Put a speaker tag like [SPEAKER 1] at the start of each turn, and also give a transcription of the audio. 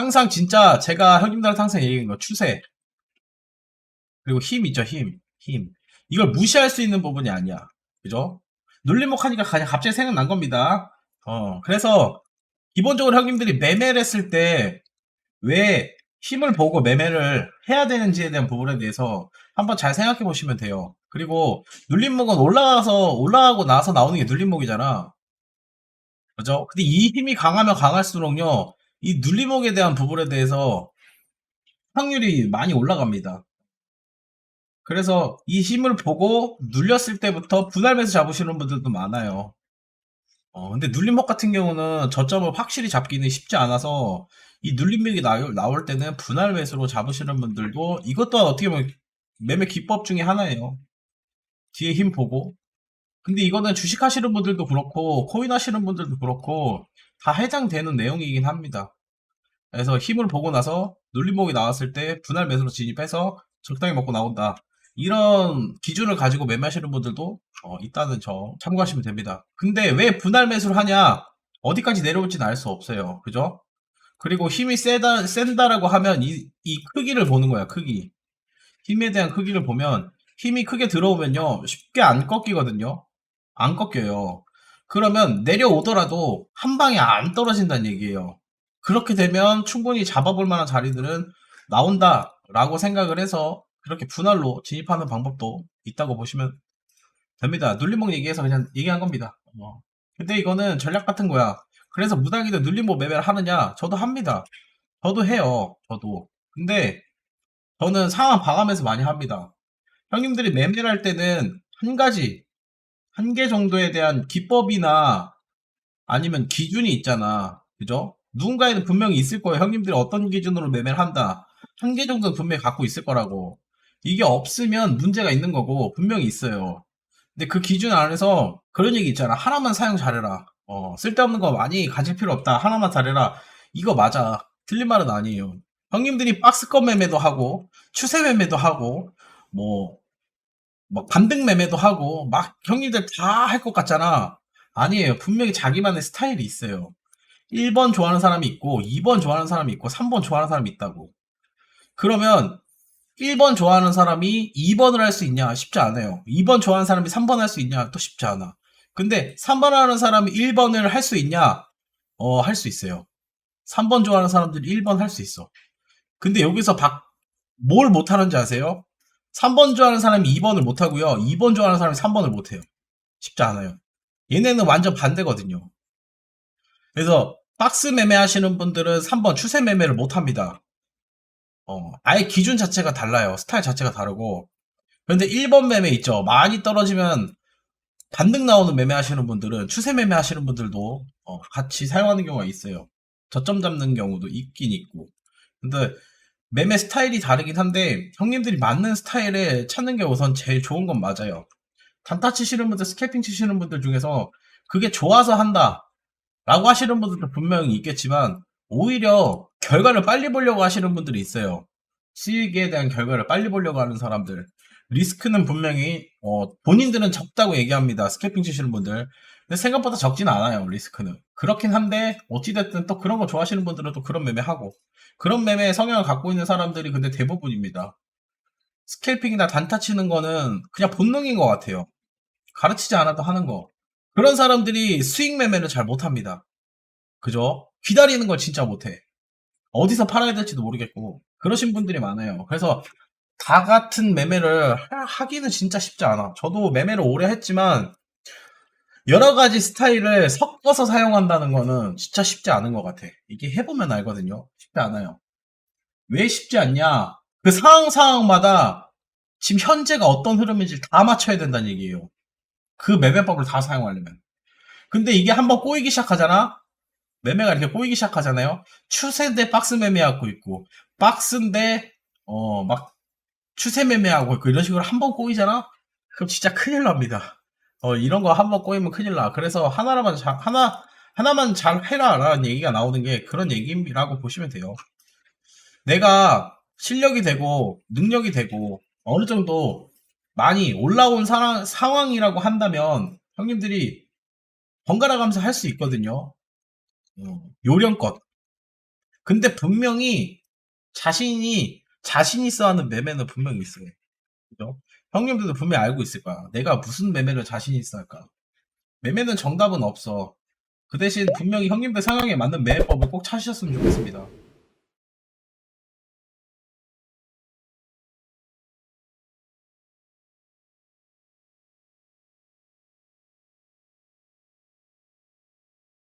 [SPEAKER 1] 항상 진짜 제가 형님들한테 항상 얘기하는 거 추세 그리고 힘 있죠 힘 힘. 이걸 무시할 수 있는 부분이 아니야 그죠? 눌림목 하니까 그냥 갑자기 생각난 겁니다 어 그래서 기본적으로 형님들이 매매를 했을 때 왜 힘을 보고 매매를 해야 되는지에 대한 부분에 대해서 한번 잘 생각해 보시면 돼요 그리고 눌림목은 올라가서 올라가고 나서 나오는 게 눌림목이잖아 그죠? 근데 이 힘이 강하면 강할수록요 이 눌림목에 대한 부분에 대해서 확률이 많이 올라갑니다. 그래서 이 힘을 보고 눌렸을 때부터 분할 매수 잡으시는 분들도 많아요. 어, 근데 눌림목 같은 경우는 저점을 확실히 잡기는 쉽지 않아서 이 눌림목이 나, 나올 때는 분할 매수로 잡으시는 분들도 이것 또한 어떻게 보면 매매 기법 중에 하나예요. 뒤에 힘 보고. 근데 이거는 주식 하시는 분들도 그렇고 코인 하시는 분들도 그렇고 다 해당되는 내용이긴 합니다. 그래서 힘을 보고 나서 눌림목이 나왔을 때 분할 매수로 진입해서 적당히 먹고 나온다. 이런 기준을 가지고 매매하시는 분들도 어, 있다는 점 참고하시면 됩니다. 근데 왜 분할 매수를 하냐? 어디까지 내려올지는 알 수 없어요. 그죠? 그리고 힘이 세다, 센다라고 하면 이, 이 크기를 보는 거야, 크기. 힘에 대한 크기를 보면 힘이 크게 들어오면요, 쉽게 안 꺾이거든요. 안 꺾여요. 그러면 내려오더라도 한 방에 안 떨어진다는 얘기예요. 그렇게 되면 충분히 잡아볼 만한 자리들은 나온다라고 생각을 해서 그렇게 분할로 진입하는 방법도 있다고 보시면 됩니다. 눌림목 얘기해서 그냥 얘기한 겁니다. 어. 근데 이거는 전략 같은 거야. 그래서 무당이도 눌림목 매매를 하느냐? 저도 합니다. 저도 해요. 저도. 근데 저는 상황 봐가면서 많이 합니다. 형님들이 매매를 할 때는 한 가지, 한개 정도에 대한 기법이나 아니면 기준이 있잖아. 그죠? 누군가에는 분명히 있을 거예요. 형님들이 어떤 기준으로 매매를 한다. 한개 정도는 분명히 갖고 있을 거라고. 이게 없으면 문제가 있는 거고, 분명히 있어요. 근데 그 기준 안에서 그런 얘기 있잖아. 하나만 사용 잘해라. 어, 쓸데없는 거 많이 가질 필요 없다. 하나만 잘해라. 이거 맞아. 틀린 말은 아니에요. 형님들이 박스권 매매도 하고, 추세 매매도 하고, 뭐, 뭐 반등 매매도 하고, 막 형님들 다 할 것 같잖아. 아니에요. 분명히 자기만의 스타일이 있어요. 1번 좋아하는 사람이 있고, 2번 좋아하는 사람이 있고, 3번 좋아하는 사람이 있다고. 그러면 1번 좋아하는 사람이 2번을 할 수 있냐? 쉽지 않아요. 2번 좋아하는 사람이 3번 할 수 있냐? 또 쉽지 않아. 근데 3번 하는 사람이 1번을 할 수 있냐? 어, 할 수 있어요. 3번 좋아하는 사람들이 1번 할 수 있어. 근데 여기서 박, 뭘 못하는지 아세요? 3번 좋아하는 사람이 2번을 못하고요. 2번 좋아하는 사람이 3번을 못해요. 쉽지 않아요. 얘네는 완전 반대거든요. 그래서 박스 매매 하시는 분들은 3번 추세 매매를 못합니다. 어, 아예 기준 자체가 달라요. 스타일 자체가 다르고. 그런데 1번 매매 있죠. 많이 떨어지면 반등 나오는 매매 하시는 분들은 추세 매매 하시는 분들도 어, 같이 사용하는 경우가 있어요. 저점 잡는 경우도 있긴 있고. 근데 매매 스타일이 다르긴 한데 형님들이 맞는 스타일에 찾는 게 우선 제일 좋은 건 맞아요. 단타 치시는 분들, 스캐핑 치시는 분들 중에서 그게 좋아서 한다. 라고 하시는 분들도 분명히 있겠지만 오히려 결과를 빨리 보려고 하시는 분들이 있어요. 수익에 대한 결과를 빨리 보려고 하는 사람들. 리스크는 분명히 어, 본인들은 적다고 얘기합니다. 스캐핑 치시는 분들. 근데 생각보다 적진 않아요. 리스크는. 그렇긴 한데 어찌됐든 또 그런 거 좋아하시는 분들은 또 그런 매매하고 그런 매매 성향을 갖고 있는 사람들이 근데 대부분입니다. 스캘핑이나 단타 치는 거는 그냥 본능인 것 같아요. 가르치지 않아도 하는 거. 그런 사람들이 수익 매매를 잘 못합니다. 그죠? 기다리는 걸 진짜 못해. 어디서 팔아야 될지도 모르겠고 그러신 분들이 많아요. 그래서 다 같은 매매를 하- 하기는 진짜 쉽지 않아. 저도 매매를 오래 했지만 여러 가지 스타일을 섞어서 사용한다는 거는 진짜 쉽지 않은 것 같아. 이게 해보면 알거든요. 쉽지 않아요. 왜 쉽지 않냐? 그 상황 상황마다 지금 현재가 어떤 흐름인지 다 맞춰야 된다는 얘기예요. 그 매매법을 다 사용하려면. 근데 이게 한번 꼬이기 시작하잖아? 매매가 이렇게 꼬이기 시작하잖아요? 추세인데 박스 매매하고 있고, 박스인데, 어, 막, 추세 매매하고 있고, 이런 식으로 한 번 꼬이잖아? 그럼 진짜 큰일 납니다. 어, 이런 거 한 번 꼬이면 큰일 나. 그래서 하나만 잘, 하나, 하나만 잘 해라. 라는 얘기가 나오는 게 그런 얘기라고 보시면 돼요. 내가 실력이 되고, 능력이 되고, 어느 정도 많이 올라온 상황, 상황이라고 한다면, 형님들이 번갈아 가면서 할 수 있거든요. 어, 요령껏. 근데 분명히 자신이 자신 있어 하는 매매는 분명히 있어요. 그죠? 형님들도 분명히 알고 있을 거야. 내가 무슨 매매를 자신 있어 할까? 매매는 정답은 없어. 그 대신 분명히 형님들 상황에 맞는 매매법을 꼭 찾으셨으면 좋겠습니다.